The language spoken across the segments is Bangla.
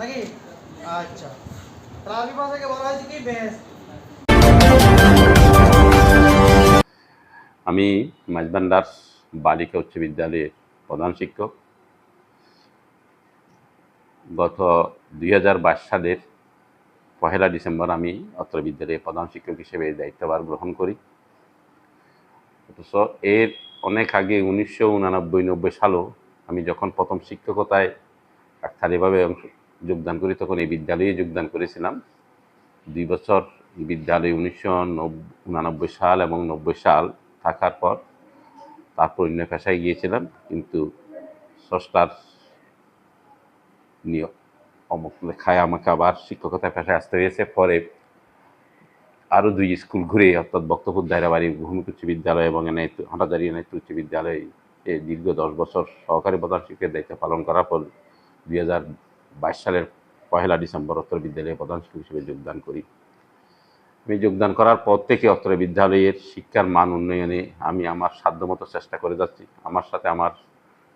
নাকি? আচ্ছা। ভাষাকে বলা হয়েছে কি? আমি মাঝবান্ডার বালিকা উচ্চ বিদ্যালয়ের প্রধান শিক্ষক। গত দুই সালের পহেলা ডিসেম্বর আমি অত্র বিদ্যালয়ে প্রধান শিক্ষক হিসেবে দায়িত্বভার গ্রহণ করি। অথচ এর অনেক আগে উনিশশো উনানব্বই নব্বই সালও আমি যখন প্রথম শিক্ষকতায় কাকতালীয়ভাবে অংশ যোগদান করি, তখন এই বিদ্যালয়ে যোগদান করেছিলাম। দুই বছর বিদ্যালয়ে উনিশশো উনানব্বই সাল এবং নব্বই সাল থাকার পর তারপর অন্য পেশায় গিয়েছিলাম, কিন্তু স্রষ্টার নিয়ম অমুক লেখায় আমাকে আবার শিক্ষকতা পেশায় আসতে হয়েছে। পরে আরও দুই স্কুল ঘুরে অর্থাৎ বক্তপুর, দায়রাবাড়ি ভূমিক উচ্চ বিদ্যালয় এবং এনআই হাটাজারি এনআইত উচ্চ বিদ্যালয়ে দীর্ঘ দশ বছর সহকারী প্রধান শিক্ষকের দায়িত্ব পালন করার পর দুই হাজার বাইশ সালের পহেলা ডিসেম্বর উত্তর বিদ্যালয়ে প্রধান শিক্ষক হিসেবে যোগদান করি। আমি যোগদান করার পর থেকে অত্র বিদ্যালয়ের শিক্ষার মান উন্নয়নে আমি আমার সাধ্যমতো চেষ্টা করে যাচ্ছি। আমার সাথে আমার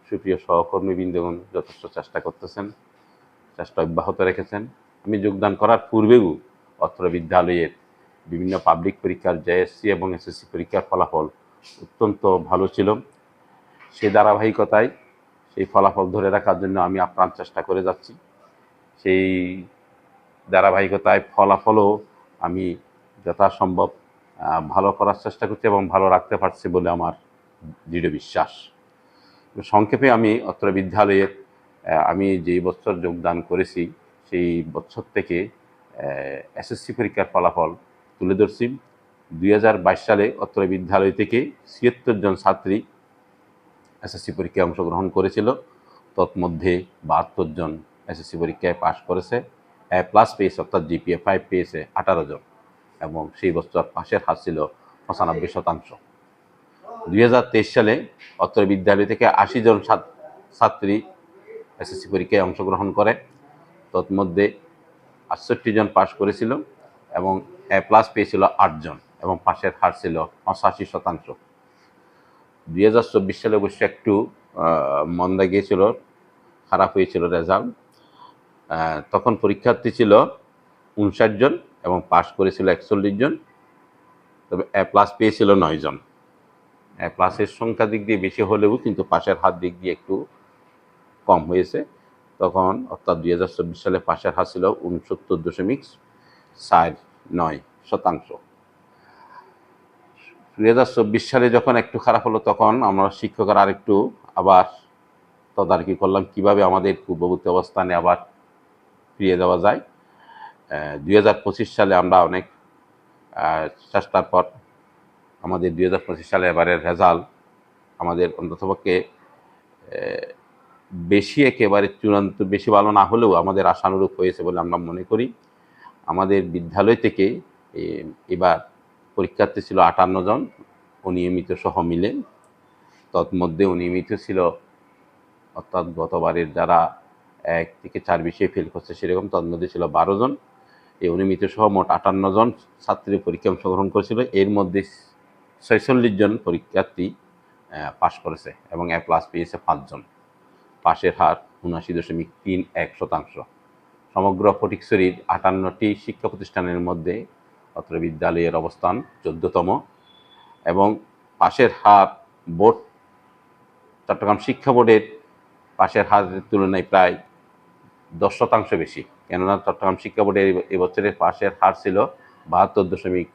সুপ্রিয় সহকর্মীবৃন্দগণ যথেষ্ট চেষ্টা করতেছেন, চেষ্টা অব্যাহত রেখেছেন। আমি যোগদান করার পূর্বেও অত্র বিদ্যালয়ের বিভিন্ন পাবলিক পরীক্ষার জেএসসি এবং এসএসসি পরীক্ষার ফলাফল অত্যন্ত ভালো ছিল। সেই ধারাবাহিকতায় সেই ফলাফল ধরে রাখার জন্য আমি আপ্রাণ চেষ্টা করে যাচ্ছি। সেই ধারাবাহিকতায় ফলাফলও আমি যথাসম্ভব ভালো করার চেষ্টা করছি এবং ভালো রাখতে পারছি বলে আমার দৃঢ় বিশ্বাস। সংক্ষেপে আমি অত্র বিদ্যালয়ের আমি যেই বছর যোগদান করেছি সেই বছর থেকে এসএসসি পরীক্ষার ফলাফল তুলে ধরছি। দুই হাজার বাইশ সালে অত্র বিদ্যালয় থেকে ছিয়াত্তর জন ছাত্রী এসএসসি পরীক্ষায় অংশগ্রহণ করেছিল। তৎমধ্যে বাহাত্তর জন এসএসসি পরীক্ষায় পাশ করেছে, এ প্লাস পেয়েছে, অর্থাৎ জিপিএ ফাইভ পেয়েছে আঠারো জন। এবং সেই বছর পাশের হার ছিল পঁচানব্বই শতাংশ। দুই হাজার তেইশ সালে অত্র বিদ্যালয় থেকে আশি জন ছাত- ছাত্রী এসএসসি পরীক্ষায় অংশগ্রহণ করে। তৎমধ্যে আটষট্টি জন পাশ করেছিল এবং এ প্লাস পেয়েছিল আটজন এবং পাশের হার ছিল পঁচাশি শতাংশ। দুই হাজার চব্বিশ সালে অবশ্য একটু মন্দা গিয়েছিল, খারাপ হয়েছিল রেজাল্ট তখন পরীক্ষার্থী ছিল উনষাট জন এবং পাশ করেছিল একচল্লিশ জন। তবে এ প্লাস পেয়েছিল নয় জন। এ প্লাসের সংখ্যা দিক দিয়ে বেশি হলেও কিন্তু পাশের হার দিক দিয়ে একটু কম হয়েছে। তখন অর্থাৎ দুই হাজার চব্বিশ সালে পাশের হার ছিল উনসত্তর দশমিক চার নয় শতাংশ। দুই হাজার চব্বিশ সালে যখন একটু খারাপ হলো, তখন আমরা শিক্ষকরা আরেকটু আবার তদারকি করলাম, কীভাবে আমাদের পূর্ববর্তী অবস্থানে আবার ফিরিয়ে দেওয়া যায়। দুই হাজার পঁচিশ সালে আমরা অনেক চেষ্টার পর আমাদের দুই হাজার পঁচিশ সালে এবারের রেজাল্ট আমাদের অন্ততপক্ষে বেশি একেবারে চূড়ান্ত, বেশি ভালো না হলেও আমাদের আশানুরূপ হয়েছে বলে আমরা মনে করি। আমাদের বিদ্যালয় থেকে এবার পরীক্ষার্থী ছিল আটান্ন জন, অনিয়মিত সহ মিলে। তৎমধ্যে অনিয়মিত ছিল, অর্থাৎ গতবারের যারা এক থেকে চার বিষয়ে ফেল করছে, সেরকম তন্মধ্যে ছিল বারো জন। এই অনিয়মিত সহ মোট আটান্ন জন ছাত্রী পরীক্ষা অংশগ্রহণ করেছিল। এর মধ্যে ছয়চল্লিশ জন পরীক্ষার্থী পাশ করেছে এবং এ প্লাস পেয়েছে পাঁচজন পাশের হার উনআশি দশমিক তিন এক শতাংশ। সমগ্র ফটিকছড়ির আটান্নটি শিক্ষা প্রতিষ্ঠানের মধ্যে অত্র বিদ্যালয়ের অবস্থান চোদ্দতম এবং পাশের হার বোর্ড, চট্টগ্রাম শিক্ষা বোর্ডের পাশের হারের তুলনায় প্রায় দশ শতাংশ বেশি। কেননা চট্টগ্রাম শিক্ষা বোর্ডের এবছরের পাশের হার ছিল বাহাত্তর দশমিক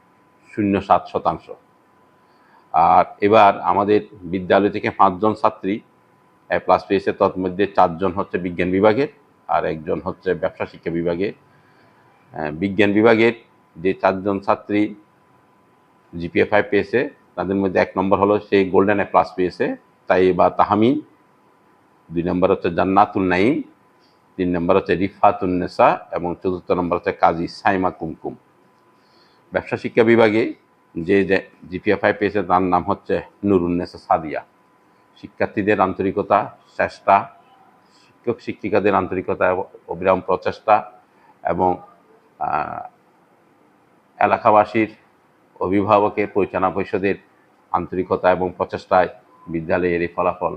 শূন্য সাত শতাংশ। আর এবার আমাদের বিদ্যালয় থেকে পাঁচজন ছাত্রী প্লাস পেয়েছে তন্মধ্যে চারজন হচ্ছে বিজ্ঞান বিভাগের আর একজন হচ্ছে ব্যবসা শিক্ষা বিভাগের। বিজ্ঞান বিভাগের যে চারজন ছাত্রী জিপিএ ফাইভ পেয়েছে, তাদের মধ্যে এক নম্বর হলো সেই গোল্ডেন এ প্লাস পেয়েছে তাই বা তাহামি দুই নম্বর হচ্ছে জান্নাতুল নাইম তিন নম্বর হচ্ছে রিফাতুন্নেসা এবং চতুর্থ নম্বর হচ্ছে কাজী সাইমা কুমকুম। ব্যবসা শিক্ষা বিভাগে যে জিপিএ ফাইভ পেয়েছে, তার নাম হচ্ছে নুরুন্নেসা সাদিয়া। শিক্ষার্থীদের আন্তরিকতা, চেষ্টা, শিক্ষক শিক্ষিকাদের আন্তরিকতা, অবিরাম প্রচেষ্টা এবং এলাকাবাসীর অভিভাবকের পরিচালনা পরিষদের আন্তরিকতা এবং প্রচেষ্টায় বিদ্যালয়ের এই ফলাফল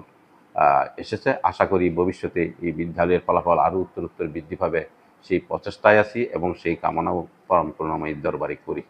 এসেছে। আশা করি ভবিষ্যতে এই বিদ্যালয়ের ফলাফল আরও উত্তরোত্তর উত্তর বৃদ্ধি পাবে। সেই প্রচেষ্টায় আছি এবং সেই কামনাও পরম করুণাময়ীর দরবারে করি।